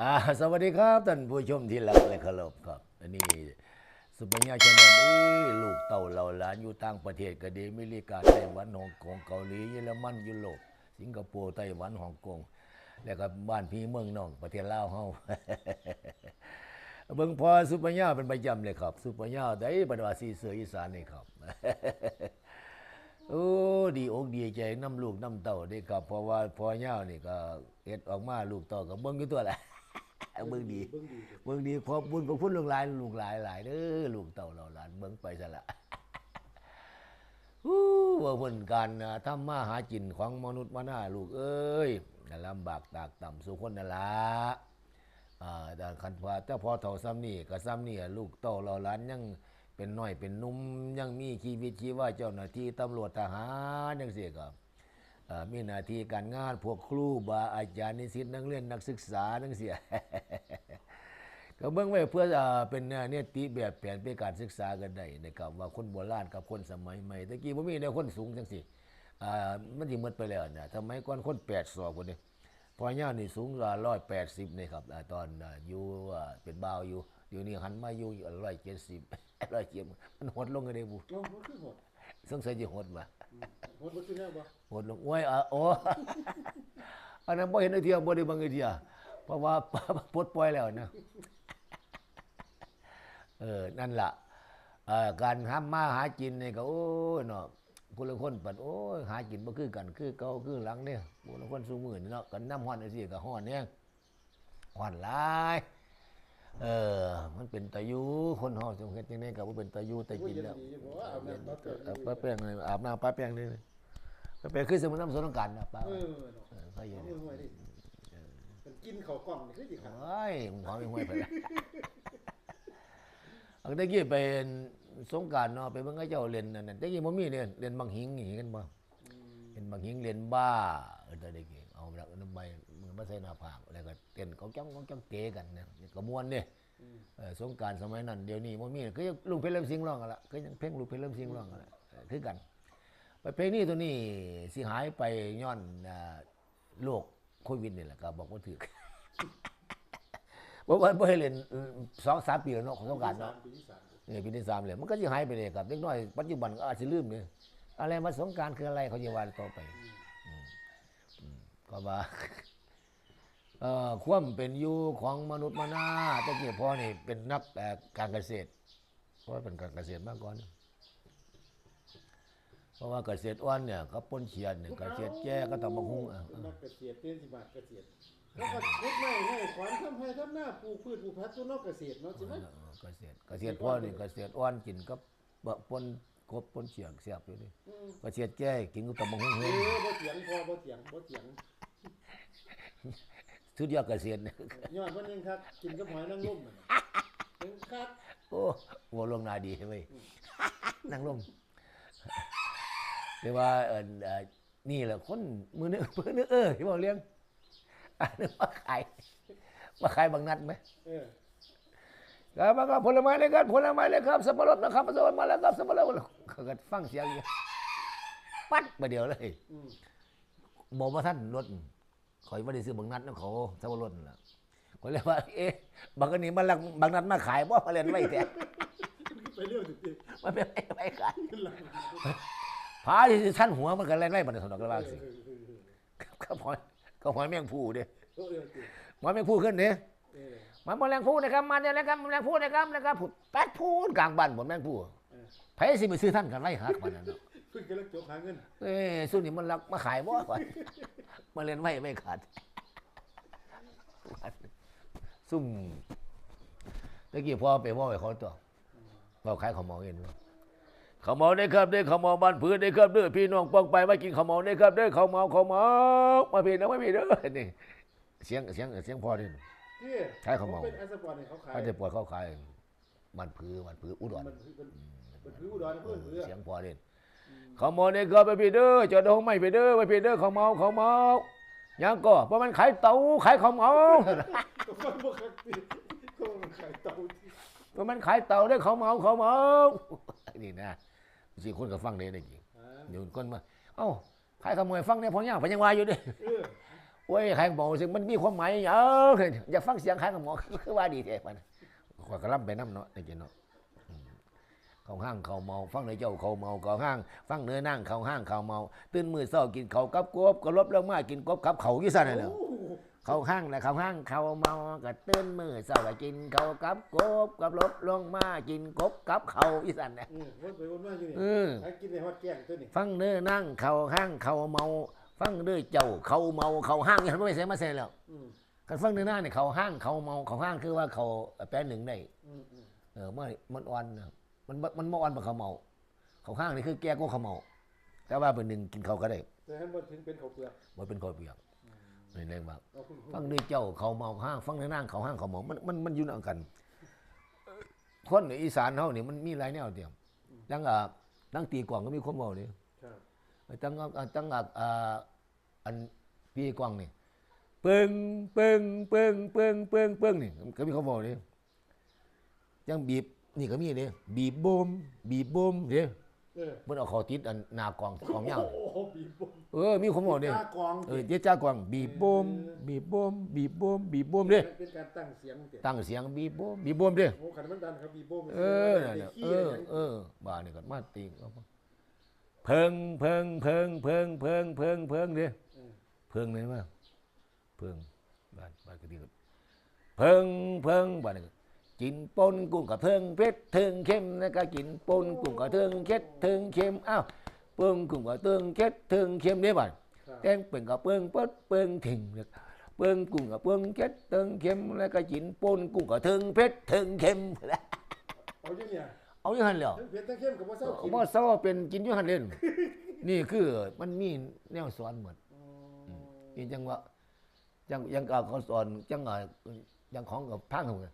อ่าสวัสดีครับท่านผู้ชมที่รักและเคารพครับอันนี้สุปัญญาชนนนี่ลูกเต่าเหล่าหลานอยู่ต่างประเทศก็ดีอเมริกาไต้หวันฮ่องกงเกาหลีเยอรมันยุโรปสิงคโปร์ไต้หวันฮ่องกงแล้วก็บ้านพี่เมืองน้องประเทศลาวเฮาเบิ่งพอสุปัญญาเป็นประจำเลยครับ สุปัญญาได้บรรดาสีเสืออีสานนี่ครับโอ้ดีอกดีใจน้ำลูกน้ำเต่าเด้ครับ เพราะว่าพอย่านี่ก็เอ็ดออกมาลูกเต่าก็เบิ่งอยู่ตัวแหละ เบิ่งดีเบิ่งดีเบิ่งดีขอบบุญขอบคุณลูกหลานลูกหลายหลายเด้อลูกเต่าเราหลานเบิ่งไปซะละฮู้ว่าเพิ่นการอ่าทำมาหากินของมนุษย์มาหน้าลูกเอ้ยน่ะลำบากตากต่ำสู่คนนั่นล่ะอ่าแต่คันว่าแต่พอเฒ่าซ้ำนี่ก็ซ้ำนี่ลูกเต่าเราหลานยังเป็นน้อยเป็นหนุ่มยังมีชีวิตชีวาเจ้าหน้าที่ตำรวจทหารจังซี่ครับเอ่อ มีหน้าที่การงานพวกครูบาอาจารย์นิสิตนักเรียนนักศึกษาทั้งเสียก็เบิ่งไว้เพื่อเอ่อเป็นเนติแบบแผนเพื่อการศึกษากันได้นะครับว่าคนโบราณกับคนสมัยใหม่ตะกี้บ่มีแนวคนสูงจังซี่อ่ามันสิหมดไปแล้วนะสมัยก่อนคน8ศอกพุ่นนี่พอย่านี่สูงกว่า180นี่ครับอ่าตอนอ่าอยู่อ่าเป็นบ่าวอยู่เดี๋ยวนี้หันมาอยู่170 170มันหดลงกันได้บุโอ้มันคือหดสงสัยสิหดมา อืมหดบ่คือแนวบ่หมดลงโอ้ยอะโอ้อันนั้นบ่เห็นไอเทียบ่ได้เบังไอเทียเพราะว่า ปลดปล่อยแล้วนะเออนั่นล่ะเอ่อการทำมาหากินนี่ก็โอ้ยเนาะคนละคนปัดโอ้ยหากินบ่คือกัน คือเก่าคือหลังเนี่ยคนละคนสู้มือนี่เนาะกันน้ำฮ้อนจังซี่ก็ฮ้อนเนี่ยฮ้อนหลาย เออ มันเป็นตะยูคนเฮาจังเฮ็ดจังได๋ก็บ่เป็นตะยูตะโอ้ยกินเย็นแล้วดีอยู่บ่ว่าอาบน้ำตัดเกิดเออป้าแป้งเลยอาบน้ำป้าแป้งนี่เลยป้าแป้งคือสมุนน้ำสนองกันนะป้าเออเนาะเออเขาอยู่เอาเนี่ยมือไว้ดิมันกินข้าวกล่องนี่คือสิครับโอ้ยมึงหอมไม่ห่วยไปละอันตะกี้ไปสงกรารเนาะไปเบิ่งไอ้เจ้าเรียนนั่นน่ะตะกี้บ่มีเนี่ยเรียนบางหิงอย่างนี้กันบ่อืมเรียนบางหิงเรียนบ้า เออตะกี้เอาละน้ำใบมือมาใส่หน้าผากแล้วก็เต้นเขาจ้องเขาจ้องเตะกันเนี่ยก็ม่วนเด้อืมเออสงกรารสมัยนั้นเดี๋ยวนี้บ่มีคือยังลูกเพชรเริ่มสิงร้องกันละคือยังเพลงลูกเพชรเริ่มสิงร้องกันละเออคือกันไปเพลงนี้ตัวนี้สิหายไปย้อนอ่าโรคโควิดนี่แหละก็บอกว่าถือบ่ว่าบ่ให้เล่นสองสามปีแล้วเนาะของสงกรารเนาะปีที่สามนี่ปีที่สามเลยมันก็สิหายไปเลยครับเด็กน้อยปัจจุบันก็อาจสิลืมเนี่ยอะไรมาสงกรารคืออะไรเขาจะว่าต่อไปอืมอืม ก็ว่าเอ่อความเป็นอยู่ของมนุษย์มานาตะกี้พ่อนี่เป็นนักเอ่อการเกษตรเพราะว่าเป็นการเกษตรมาก่อน เพราะว่าเกษตรอ้วนเนี่ยเขาป้นเชียนเนี่ยเกษตรแก่ก็ต้องมาหุ้งอะเป็นนักเกษตรเต้นสิบาทเกษตรแล้วก็เฮ็ดไม้ให้ขวานทำให้ทำหน้าปลูกพืชปลูกผักตัวนอกเกษตรเนาะใช่ไหมเออเกษตรเกษตรพ่อนี่เกษตรอ้วนกินก็บะป้นกบป้นเชียงเสียบอยู่นี่อืมเกษตรแก่กินก็ต้องมาหุ้งเอเฮ้ยอบ่เถียงพอบ่เถียงบ่เถียง สุดยอดเกษตรเนี่ยย้อนมันยังครับ กินกับหอยนางรมมันถึงคักโอ้หัวลงนาดีเว้ยนั่งลงเรียกว่าเออเอ่อนี่แหละคนมือนึกมือนึกเออที่บอกเลี้ยงอันนึกว่าขายมาขายบางนัดไหมเออครับมาครับผลไม้เลยครับผลไม้เลยครับสับปะรดนะครับสับปะรดมาแล้วครับสับปะรดเขาก็ฟังเสียงอยู่ปัดมาเดียวเลยอืมบอกว่าท่านรถ ข่อยไม่ได้ซื้อบางนัดนะเขาสับปะรดนั่นล่ะข่อยเลยว่า เอ๊ะบางอันนี้มันลังบางนัดมาขายบ่มาเล่นไว้แต่ไปเรื่องจริงมันเป็นไม่ไม่ขายๆขึ้นหลังพาที่ท่านหัวมันก็เล่นไว้บันสนอกกระบางสิเออเออเออก็หอยก็หอยแมงผู้เด้เออเออจริงหอยแมงผู้ขึ้นเด้เออมันแมลงผู้นะครับมาเนี่ยนะครับแมลงผู้นะครับนะครับผุดแปดพูนกลางบ้านผมแมงผู้เออไผสิไปซื้อท่านกันไล่หักมันนั่น เนาะเพิ่งกำลังจบหาเงินเอ้ยสุนี่มันรักมาขายบ่ก่อนมาเล่นไว้ไม่ขาดซุ่มตะกี้พ่อไปว่าไว้เขาตัวเราขายข้าวเหมาเองข้าวเหมาได้ครับได้ขมาบ้านผืนได้ครับเด้อพี่น้องปองไปมากินข้าวเหมาได้ครับเด้อข้าวเหมาข้าวเหมามาพี่นะไมาพี่เด้อนี่เสียงเสียงเสียงพ่อนี่ที่ใช้เขมาเป็นไอสปอร์ตเขาขายเขาจะปวดเขาขายบ้านผือบ้านผืออุดรมันคือมันอุดรเพื่อนเสียงพ่อนี่ข้าว เหมาได้ครับไปพี่เด้อจอดห้องไม่พี่เด้อไปพี่เด้อข้าวเหมาข้าวเหมายังก็เพราะมันขายเตาขายข้าวเหมาก็ฟังบ่คักติก็มันขายเตาที่ว่ามันขายเต่าได้เขาเมาเขาเมานี่นะสิคนก็ฟังได้ได้จริงอ่าเดี๋ยวคนมาเอ้าขายขโมยฟังเนี่ยพอย่างพยังวายอยู่เด้เออโอ้ยใครบอกสิมันมีความหมายเอออยากฟังเสียงใครกับหมอคือว่าดีแท้ปะนะขอยกระล่ำไปน้ำเนาะได้กินเนาะอืม เขาห้างเขาเมา ฟังในเจ้าเขาเมาเขาห้าง ฟังเนื้อนั่งเขาห้างเขาเมา ตื่นมือเศร้ากินเขากับกบก็ลบลงมากินกบกับเขายี่สั่นน่ะเนาะโอ้โหเขาห้างนะเขาห้างเขาเมาก็ตื่นมือเศร้าก็กินเขากับกบกับลบลงมากินกบกับเขายี่สั่นนะเออวนไปวนมาอยู่นี่เออหากินในฮอดแกงตัวนี้ฟังเนื้อนั่งเขาห้างเขาเมา ฟังเนื้อเจ้าเขาเมาเขาห้างอย่างนั้นไม่ใช่มาเสียแล้วอืมกันฟังเนื้อหน้าเนี่ยเขาห้างเขาเมาเขาห้างคือว่าเขาแปลหนึ่งได้อืมอืมเออเมื่อมันอ่อนนะ มันบ่มันบ่อ่อนกว่าเขาเมาเขาห้างนี่คือแก่ก็เขาเมา แต่ว่าเป็นหนึ่งกินเขาก็ได้แต่ให้มันถึงเป็นข้าวเปลือกบ่เป็นข้อเปรียบนี่แรงมาก เอาคุณฟังเนื้อเจ้าเขาเมาห้างฟังเนื้อนั่งเขาห้างเขาเมามันมันมันอยู่นำกัน คนในอีสานเฮานี่มันมีหลายแนวเดียวดังอะดังตีกลองก็มีความเมานี่ครับตั้งอะตั้งอะอ่าอันปีกวางนี่ปึ้งปึ้งปึ้งปึ้งปึ้งปึ้งนี่ก็มีเขาบอกนี่ยังบีบ นี่ก็มีนี่บีบโบมบีบโบมเด้เออมันเอาเขอติดอันหนากองของย่างโอ้โหบีบมเออมีคนบอกนี่จ้ากองเออเจ้าจ้ากวางบีบโบมบีบโบมบีบโบมบีบโบมเด้เป็นการตั้งเสียงเด็ดตั้งเสียงบีบโบมบีบโบมเด้โอ้ขันมันดันครับบีบมเออนั่นแหละเออเออบ้านี่ก็มาตีเอามาเพิงเพิงเพิงเพิงเพิงเพิงเพิงเด้เออเพิงเลยมั้ยเพิงบ้านบ้านก็ดีก็เพิงเพิงบ้านนี่ก็ กินปนกุ้งกับเพิงเพชรเทิงเข้มแล้วก็กินปนกุ้งกับเทิงเค็ดเทิงเข้มอ้าวเปิงกุ้งกับเทิงเค็ดเทิงเข้มเนี่ยบ้านครับแตงเป็นกับเปิงเปิดเปิงถิ่งเลยเปิงกุ้งกับเปิงเค็ดเทิงเข้มแล้วก็กินปนกุ้งกับเทิงเพชรเทิงเข้มเอาอยู่เนี่ยเอาอย่างนั้นเหรอทั้งเผ็ดทั้งเข้มกับว่าเศร้ากินบ่เศร้าเป็นกินอยู่หันเล่นนี่คือมันมีแนวสอนหมดอ๋อนี่จังว่าจังยังกับเขาสอนจังอะยังของกับพังเขาไง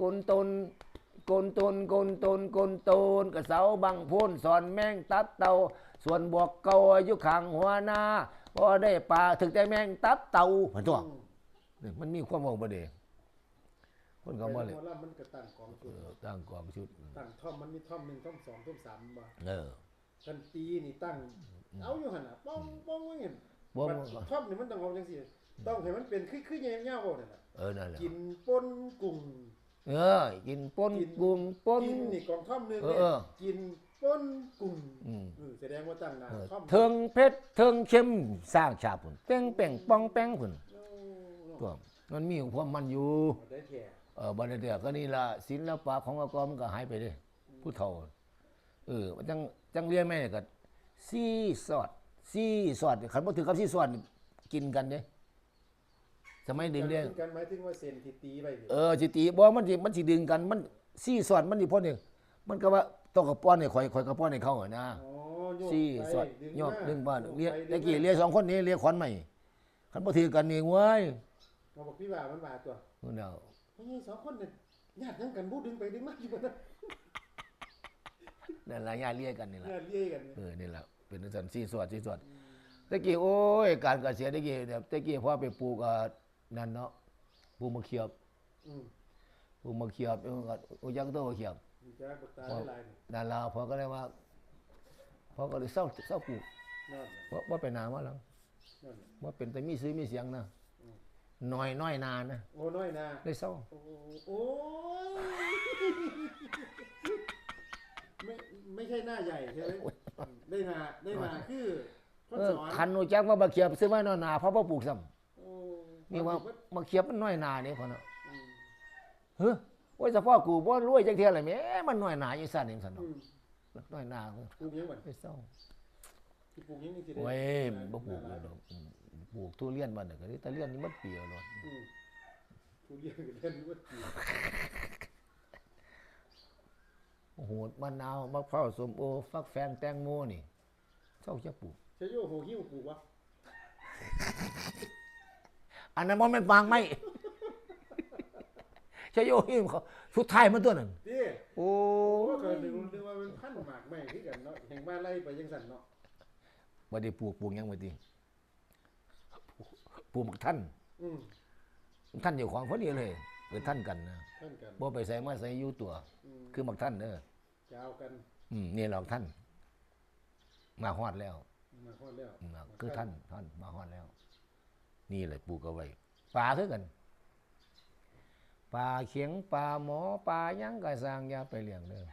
กนตนกนตนกนตนกนตนกระเสาบังพูนสอนแมงตับเตาส่วนบวกเกาอยู่ข้างหัวหน้าพอได้ปลาถึงได้แมงตับเตาเหมือนตัวอืมนี่มันมีความเว่าประเดคนเขาบ่เลยหมอลำมันก็ตั้งกองเอชุดอตั้งกองชุดตั้งท่อมมันมีท่อมหนึ่งท่อมสองท่อมสามบ่เออกันตีนี่ตั้ง เอาอยู่หั่นน่ะป้องป้องไว้เห็นบ่บัดบ่ท่อมนี่มันต้องเอาจังซี่ต้องให้มันเป็นคือคือแยาวๆนั่นน่ะเออนั่นแหละกินปนกุ้ง เออ กินปนกุ้งปนกินนี่กองท่อมหนึงเออเนี่ยเออ กินปนกุ้งอืม เออแสดงว่าตั้งหน้าเออท่อมเทิงเพชรเทิงเข้มสร้างชาพุ่นเป้งเป้งปองแป้งพุ่นโอ้ตัวมันมีความมันอยู่ได้แท้เออบัดเดียวก็นี่ละศิลปะของอากอมนก็หายไปเด้ผู้เฒ่าเออมันจังจังเรียนแม่ก็ซี่สอดซี่สอดคันบ่ถือกับซี่สอดนี่กินกันเด้ สมัยเด็กเรียนกิกันหมายถึงว่าเส้นที่ตีไว้นี่เออสิตีบ่มันสิมันสิดึงกันมันซี่สอดมันสิพ่นนี่มันก็ว่าต้องกับป้อนให้ข่อยข่อยกับป้อนให้เขาอะนะอ๋อโยกซี่ไปสอดดึงยอดมาดึงบ้านโยเรียกไปตะกี้ดึงมาเรียกสองคนนี้เรียกขวัญใหม่คันบ่ถือกันนี่เว้ยเอาบอกพี่ว่ามันว่าตัวนู่นน่ะเฮ้ยสองคนเนี่ยญาติยังกันบูดึงไปดึงมาอยู่บ่นะนั่นล่ะญาติเรียกกันนี่ล่ะญาติเลี้ยกันเนี่ยเออนี่แหละเป็นสันซี่สวดซี่สวดตะกี้โอ้ยการเกษียณตะกี้เนี่ยตะกี้พ่อไปปลูกอะ นั่นเนาะปลูกมะเขียบอืมปลูกมะเขียบเออก็โอ้ยังโตมะเขียบมีจ้าปากตาหลายๆนี่นั่นล่ะพ่อก็เลยว่าพ่อก็เลยเศร้าเศร้าปลูกนั่นน่ะเพราะว่าไปนามาแล้วนั่นน่ะว่าเป็นแต่มีซื้อมีเสียงนะน้อยน้อยนานนะโอ้น้อยนาได้เศร้าโอ้โอ้ยไม่ไม่ใช่หน้าใหญ่ใช่ไหมได้นาได้นาคือคนเออสอน คันนูจักว่ามะเขียบซื้อมาน้อยนาเพราะว่าปลูกซ้โอ้ำ นี่ว่ามะเขียบมันน้อยนาเนี่ยพ่อเนาะอืมเฮ้ยโอ้ยเฉพาะกูบ่รวยจังเทียอะไรแหม่มันน้อยนาอีสั่นเองสั่นอืเนาะมน้อยนาปลูกยังบ่ได้เศร้าที่ปลูกยังนี่สิได้โอ้ยบ่ปลูกเลยดอกอืมปลูกทุเรียนมันน่ะก็ได้แต่เรียนนี่มันเปรียวเนาะอืมทุเรียนกับเรียนรู้ว่าปลูกโอ้โหมะนาวมะพร้าวส้มโอฟักแฟงแตงโมนี่เจ้าจะปลูกใช่โยโหหิ้วปลูกวะ อันนั้นมันเป็นฟางไหมใช่โยหิมเขาสุดท้ายมันตัวนั้นดิโอ้โอ้เคยนึกนึกว่าเป็นพันธุ์หมากไม้คือกันเนาะแห่งบ้านไล่ไปยังสั่นเนาะบ่ได้ปลูกปลูกหยังบ่ติปลูกหมักท่านอืมท่านอยู่ของพอดีเลยเกิดท่านกันนะท่านกันบ่ไปใส่มาใส่อยู่ตัว อืมคือหมักท่านเด้อจะเอากันอืมนี่หรอกท่าน มาฮอดแล้วมาฮอดแล้วอืมคือท่านท่านมาฮอดแล้ว นี่แหละปลูกเอาไว้ปลาคือกันปลาเขียงปลาหมอปลาหยังก็สร้างอย่าไปเลี้ยงเด้อ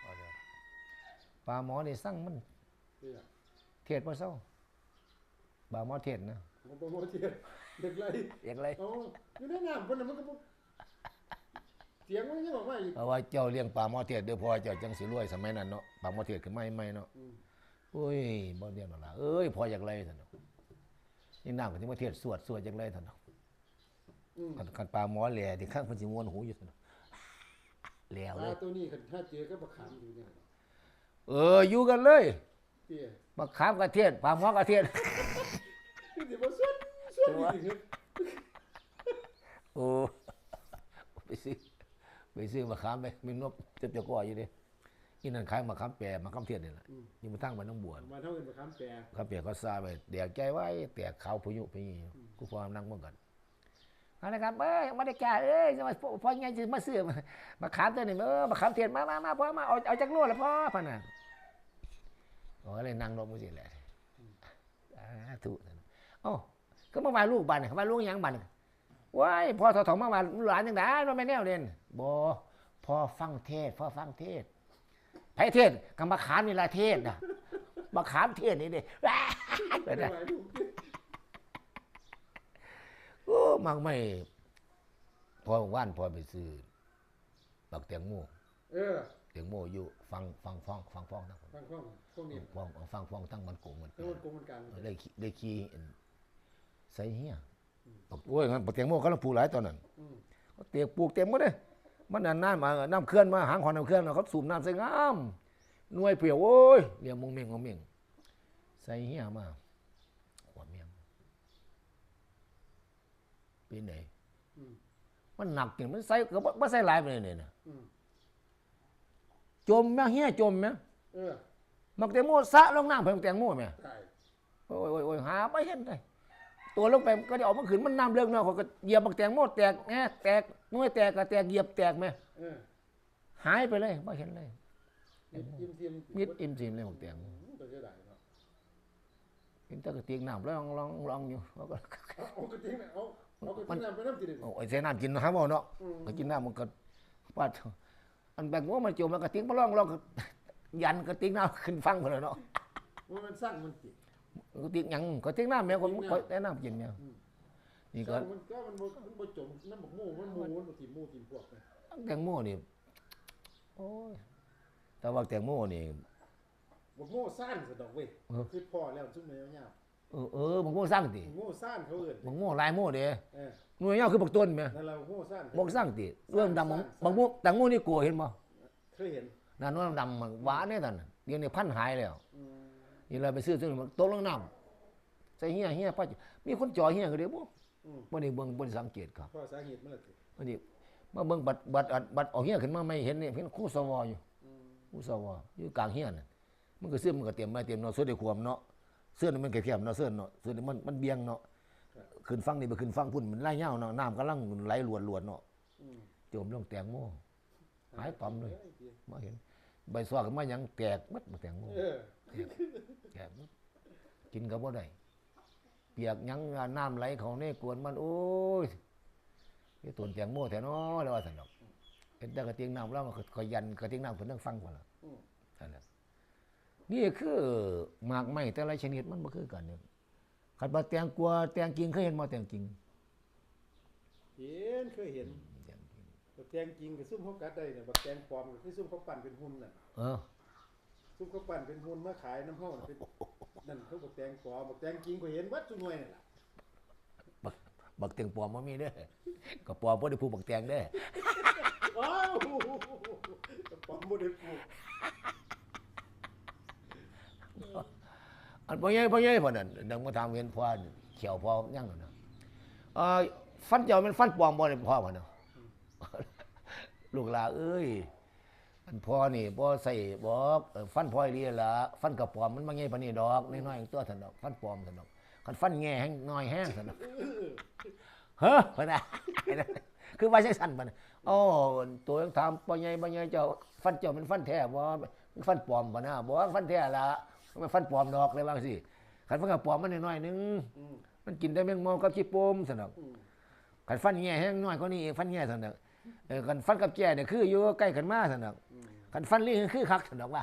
เอาเด้อปลาหมอนี่สั่งมันเด้อเทศบ่เศร้าปลาหมอเทศนะมันบ่บ่เทียนเด็กไรเรียกอะไรเอาอยู่ในน้ำเพิ่นน่ะมันก็บ่เสียงมันยังออกมาอีกเพราะว่าเจ้าเลี้ยงปลาหมอเทศเด้อพอเจ้าจังสิรวยสมัยนั้นเนาะปลาหมอเทศขึ้นมาใหม่ๆเนาะอืมโอ้ยบ่เลี้ยงหรอกล่ะเอ้ยพออยากไรซั่นเนาะ นี่น้ำก็สิมาเทศสวดสวดจังไรซั่นเนาะอืมคันคันปลาหมอแหล่ที่ข้างเพิ่นสิม่วนหูอยู่ซั่นเนาะแหล้วปเลลายตัวนี้คันถ้าเจอก็บักขามอยู่เนี่ยเอออยู่กันเลยเตี้ยมาขามกระเทียนปลาหมอกระเทียนคือสิบ่ส่วนส่วนอีกทีโอ้ไปซื้อไปซื้อมาขามไปมีนบเจ็บจะก่ออยู่ดิ อีนั่นขายมาขามแปรมาขามเทียนนี่แหละนี่มาตั้งมาน้องบัวมาเท่ากันบักขามแปรขามแปรเขาซาไปเดี๋ยวใจไว้แตกขาวพยุพยีกูพอนั่งเมื่อกันเอาละครับเอ้ยมาได้แก่เอ้ยจะมาพอไงจะมาซื้อมามาขามตัวนี่เออมาขามเทียนมามามาพ่อมาเอาเอาจากนวดแล้วพ่อพะน่ะโอ้เลยนั่งลงมือสิแหละอ่าถูกโอ้ก็มาว่าลูกบ้านเนี่ยมาลูกหยังบ้านว้ายพอถอถอมาว่าหลานยังไงมันไม่แนวเรียนบ่พอฟังเทศพอฟังเทศ ไผเทศกับมาขามนี่ละเทศนะมาขามเทศนี่ดิว้ายไปหนะลายลูกโอ้มักไม่พอว่านพอไปซื้อบักเตียงโม่เออเตียงโม่อยู่ฟังฟังฟ้องฟังฟ้องนะฟังข้องพวกนี้ฟ้องฟังฟ้องตั้งมันโกงมันทั้งหมดกรมการได้ขี่ได้ขี่อันใส่เฮียบอกโอ้ยงั้นบักเตียงโม่เขาต้องปลูกหลายตอนนั้นอืมเตียกปลูกเต็มหมดเลย มันน่ะน้ำมาน้ำเคลื่อนมาหางขอนน้ำเคลื่อนมาเขาสูบน้ำใส่งามหน่วยเปรียวโอ้ยเรียงมงเมงมงเมงใส่เหี้ยมาหัวเมียงเป็นไหนอืมมันหนักจริงมันใส่ก็บ่บ่ใส่หลายไปเลยเนี่ยนะอืมจมแม่เหี้ยจมแม่เออมักแตงโมสะลงน้ำไปมักแตงโมแม่ตายโอ้ยโอ้ยโอ้ยหาไม่เห็นเลย ตัวลงไปก็ได้ออกมาขึ้นมันน้ำเลิกเนาะเขาก็เหยียบมักแตงโมแตกแง่แตกหน่วยแตกก็แตกเหยียบแตกแม่เออหายไปเลยไม่เห็นเลยยิ้มยิ้มยิ้มมิดอิ่มสิมเลยมักแตงโมอืมก็เสียดายเนาะเห็นแตะกระเตียงน้ำลองลองลองอยู่เขาก็ เอาเอากระติกน่ะเอาเอากระติกน้ำไปน้ำจีนเอาไอ้เสน้ำกินนะครับเอาเนาะอืมก็กินน้ำมันก็ปาดอันแบงว่ามันจมแล้วกระติกมาลองลองก็ยันกระติกน้ำขึ้นฟังคนละเนาะว่ามันสร้างมันติ กระติกหยังกระติกน้ำแม่คนก็ได้น้ำกินเนี่ยนี่ก็มันก็มันบ่มันบ่จมน้ำบักหมูมันหมูมันบ่ทิ่มหมูทิ่มพวกไปแตงโมนี่โอ้ยแต่ว่าแตงโมนี่ บักหมูซ่านซะดอกเว้ยเออ คือพอแล้วซุ่มแมวยาวเออเออบักโม่สร้างติบักหมูซ่านเขาเอิ้นบักโม่ลายโม่เด้เออหน่วยเงาคือบักต้นแม่นั่นแหละบักหมูซ่านบักสร้างติเรื่องดำบักบักโม่แตงโมนี่กลัวเห็นบ่เคยเห็นนั่นว่าดำมันหวานเนี่ยท่านเดี๋ยวนี้พันหายแล้ว อืม นี่เราไปซื้อซื้อมันตกลงน้ำใส่เหี้ยเหี้ยป้ามีคนจ่อเหี้ยก็เดี๋ยวบ่อืมบ่ได้เบิ่งบ่ได้สังเกตครับพ่อสาเหตุมันละสิบ่ได้มาเบิ่งบัตรบัตรอัดบัตรออกเหี้ยขึ้นมาไม่เห็นนี่เห็นครูสวอยู่อืมครูสวอยู่กลางเหี้ยน่ะมันก็เสื้อมันก็เตรียมมาเตรียมเนาะเสื้อได้ความเนาะเสื้อนี่มันแคบๆเนาะเสื้อเนาะเสื้อนี่มันมันเบี่ยงเนาะขึ้นฟังนี่ไปขึ้นฟังพุ่นมันไหลยาวเนาะน้ำกำลังไหลหลวนๆเนาะอืมจมลงแตงโมหายต่อมเลยอ้มาเห็นใบซอขึ้นมาหยังแตกหมดบ่แตงโมเออ แกะมันกินก็บ่ได้เปียกหยังน้ำไหลเขาในกวนมันโอ้ยนี่ตวนแตงโมแท้เนาะแล้วว่าซั่นดอกเห็นแต่กระเตียงน้ำแล้วมันก็ยันกระเตียงน้ำเพิ่นนั่งฟังพุ่นล่ะอืมนั่นแหละนี่คือหมากไม้แต่ละชนิดมันบ่คือกันเนี่ยคันบ่าแตงกลัวแตงกิ่งเคยเห็นบ่แตงกิ่งเห็นเคยเห็นแตงกิ่งบักแตงจริงกับซุ่มเขากัดได้เนี่ยบักแตงปลอมก็คือซุ่มเขาปั่นเป็นหุ่นน่ะเออ ซุ่มเขาปั่นเป็นหุ่นมาขายน้ำห้องเป็นนั่นเขาบักแตงปลอมบักแตงจริงก็เห็นวัดจุหน่วยนี่นล่ะบักบักแตงปลอมบ่มีเด้อก็ปลอมบ่ได้พูดบักแตงเด้อว้าวปลอมบ่ได้ปลูกอันพ่อใหญ่พ่อใหญ่พ่อนั่นดังมาถามเห็นพ่อเขียวพ่อยังนั่นน่ะเอ่อฟันเจ้ามันฟันปลอมบ่ได้พ่อพ่อเนาะลูกหลาเอ้ยอัน พ่อนี่บ่ใส่บอกเอ่อฟันพ่ออีหลีล่ะฟันกระปลอมมันบ่ใหญ่ปานนี้ดอกน้อยๆตัวซั่นดอก ฟันปลอมซั่นดอกคันฟันแง่แห้งน้อยแห้งซั่นดอกเฮ้อเพิ่นน่ะคือว่าจังซั่นบัดน่ะโอ้ตัวยังถามพ่อใหญ่พ่อใหญ่เจ้าฟันเจ้ามันฟันแท้บ่มันฟันปลอมบ่นะบ่ว่าฟันแท้ล่ะมันฟันปลอมดอกเลยว่าจังซี่คันฟันกระปลอมมันน้อยๆนึงอืมมันกินได้แมงเมอกับขี้โปมสนอกอืมขันฟันแง่แห้งน้อยก็นี่ฟันแง่สนอกเออขันฟันกับแก่เนี่ยคืออยู่ใกล้กันมากสนอกอืม ขันฟันลี่คือคักสนอกว่า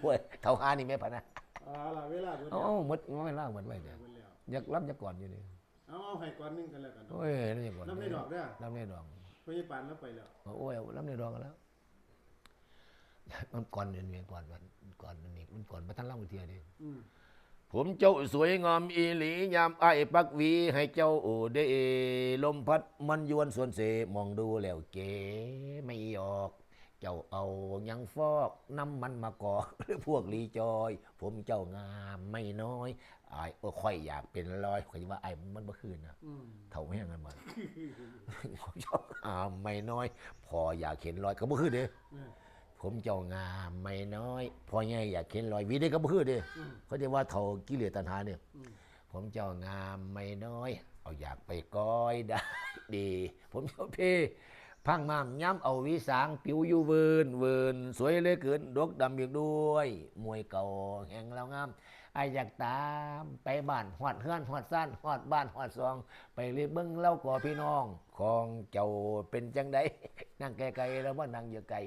โอ้ยเท่าหานี่แม่พะนะเอาล่ะเวลาเบิดเอาแล้วเอาหมดไม่ล่างหมดไว้เดี๋ยวเบิดแล้วอยากรับอยากก่อนอยู่นี่เอาเอาให้ก่อนหนึงกันแล้วกันโอ้ยรับอยากก่อนน้ำในดอกเด้อ รับในดอก พยาบาลแล้วไปแล้ว โอ้ยรับในดอกกันแล้ว มันก่อนเดือนเมียก่อนวันก่อนอันนี้มันก่อนมาท่านเล่าเทียเดีอืม ผมเจ้าสวยงามอีหลียามไอ้ายปักหวี ให้เจ้าได้ลมพัดมันยวนสวนเสมองดูแล้วเก๋ไม่ออก เจ้าเอาหยังฟอกน้ำมันมากอกหรือพวกลีจอย ผมเจ้างามไม่น้อยไอ้ายโอ้ค่อยอยากเป็นร้อยข่อยว่าไอ้ายมันบ่คืนนะอืมเท่าแห้งกันมาผมเจ้างามไม่น้อย พออยากเห็นรอยก็บ่คือเด้เออ ผมเจ้างามไม่น้อยพอใหญ่อยากเห็นรอยวิได้ก็บ่คือเด้อืมเขาจะว่าเท่ากิเลสตัณหาเนี่ยอืมผมเจ้างามไม่น้อย เอาอยากไปก้อยได้ดี ผมเจ้าเพพังมามย้ำเอาวิสางผิวอยู่เวินเวินสวยเหลยเกินดกดำอีกด้วย มวยเก่าแห่งเรางาม ไออยากตามไปบ้านหอดเฮือนหอดซ่านหอดบ้านหอดซอง ไปเรียกเบิ้งเล่าก่อพี่น้องของเจ้าเป็นจังไดนั่งไกลๆแล้วว่านั่งอยู่ไกล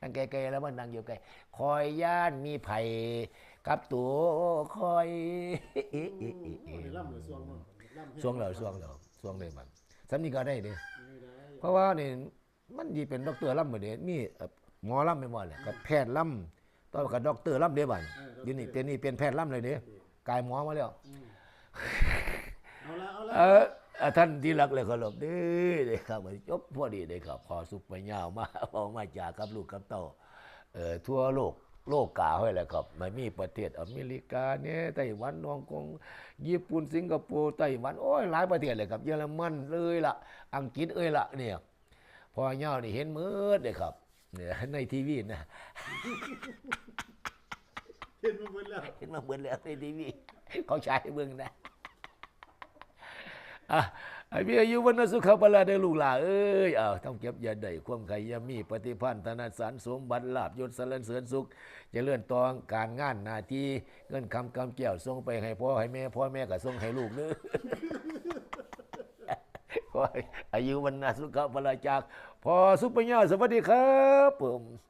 นั่งไกลๆแล้วว่านั่งอยู่ไกลคอยย่านมีไผ่กับตัวคอยโอ้ยล่ำเหลือสวงเนาะล่ำให้ช่วงเหล่าช่วงเหล่าช่วงเลยมันสำนีก็ได้เดิไม่ได้เพราะว่านี่มันดีเป็นด็อกเตอร์ล่ำเหมือนเดิมีเอ่อหมอล่ำไม่หมดเลยกับแพทย์ล่ำ ตอนกับด็อกเตอร์ล่ำเดียบันเดี๋ยวนี้เดี๋ยวนี้เป็นแพทย์ล่ำเลยเด้กายหมอมาแล้วอืมเอาละเอาละเออเอ่อท่านที่รักเลยเคารพเด้อเด้อครับจบพอดีเลยครับ ขอสุขไปยาวมาพอมาจากกับลูกกับเต้าเอ่อทั่วโลกโลกกาไว้แหละครับไม่มีประเทศอเมริกาเนี่ยไต้หวันฮ่องกงญี่ปุ่นสิงคโปร์ไต้หวันโอ้ยหลายประเทศเลยครับ เยอรมันเลยล่ะอังกฤษเอ้ยล่ะเนี่ยพอเงานี่เห็นมืดเลยครับ เนี่ยในทีวีนะเห็นมันเบิดแล้วเห็นมาเบิดแล้วในทีวีเขาใช้เบิ่งนะอะไอ้พี่อายุวันสุขภาพได้อลูกหลาเอ้ยอ้าวต้องเก็บอย่าได้ความใครอยามีปฏิพันธ์ธนสารสมบัติลาบยศสรรเสริญสุขเจะเลื่อนตองการงานหน้าที่เงินคำกำแก้วส่งไปให้พ่อให้แม่พ่อแม่ก็ส่งให้ลูกเด้อข อายุวันนาสุขภาพจาก พอสุปปัญญาสวัสดีครับผม